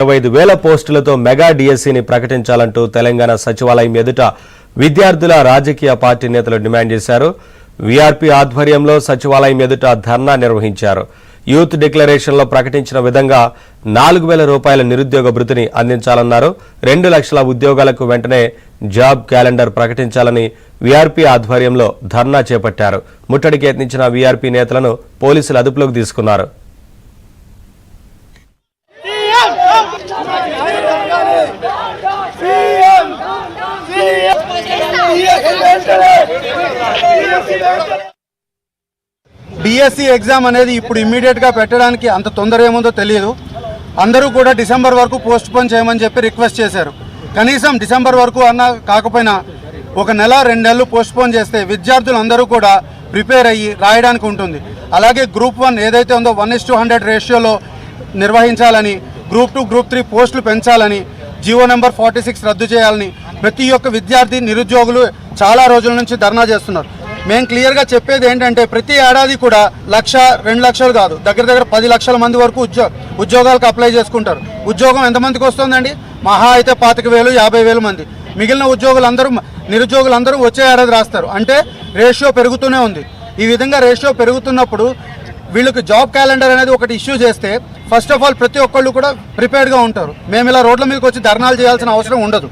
ఇరవై ఐదు వేల పోస్టులతో మెగా డిఎస్సిని ప్రకటించాలంటూ తెలంగాణ సచివాలయం ఎదుట విద్యార్థుల రాజకీయ పార్టీ నేతలు డిమాండ్ చేశారు. వీఆర్పీ ఆధ్వర్యంలో సచివాలయం ఎదుట ధర్నా నిర్వహించారు. యూత్ డిక్లరేషన్లో ప్రకటించిన విధంగా నాలుగు వేల రూపాయల నిరుద్యోగ భృతిని అందించాలన్నారు. రెండు లక్షల ఉద్యోగాలకు వెంటనే జాబ్ క్యాలెండర్ ప్రకటించాలని వీఆర్పీ ఆధ్వర్యంలో ధర్నా చేపట్టారు. ముట్టడికి యత్నించిన వీఆర్పీ నేతలను పోలీసులు అదుపులోకి తీసుకున్నారు. డిఎస్సి ఎగ్జామ్ అనేది ఇప్పుడు ఇమ్మీడియట్గా పెట్టడానికి అంత తొందర ఏముందో తెలియదు. అందరూ కూడా డిసెంబర్ వరకు పోస్ట్ పోన్ చేయమని చెప్పి రిక్వెస్ట్ చేశారు. కనీసం డిసెంబర్ వరకు అన్న కాకపోయినా ఒక నెల రెండు నెలలు పోస్ట్ పోన్ చేస్తే విద్యార్థులు అందరూ కూడా ప్రిపేర్ అయ్యి రాయడానికి ఉంటుంది. అలాగే గ్రూప్ వన్ ఏదైతే ఉందో వన్ ఇస్ టూ హండ్రెడ్ రేషియోలో నిర్వహించాలని గ్రూప్ టూ గ్రూప్ త్రీ పోస్టులు పెంచాలని జీవో నెంబర్ ఫార్టీ సిక్స్ రద్దు చేయాలని ప్రతి ఒక్క విద్యార్థి నిరుద్యోగులు చాలా రోజుల నుంచి ధర్నా చేస్తున్నారు. మేము క్లియర్గా చెప్పేది ఏంటంటే ప్రతి ఏడాది కూడా లక్ష రెండు లక్షలు కాదు దగ్గర దగ్గర పది లక్షల మంది వరకు ఉద్యో ఉద్యోగాలకు అప్లై చేసుకుంటారు. ఉద్యోగం ఎంతమందికి వస్తుందండి? మహా అయితే పాతిక వేలు యాభై వేలు మంది. మిగిలిన ఉద్యోగులందరూ నిరుద్యోగులందరూ వచ్చే ఏడాది రాస్తారు. అంటే రేషియో పెరుగుతూనే ఉంది. ఈ విధంగా రేషియో పెరుగుతున్నప్పుడు వీళ్ళకి జాబ్ క్యాలెండర్ అనేది ఒకటి ఇష్యూ చేస్తే ఫస్ట్ ఆఫ్ ఆల్ ప్రతి ఒక్కళ్ళు కూడా ప్రిపేర్డ్గా ఉంటారు. మేము ఇలా రోడ్ల మీదకి వచ్చి ధర్నాలు చేయాల్సిన అవసరం ఉండదు.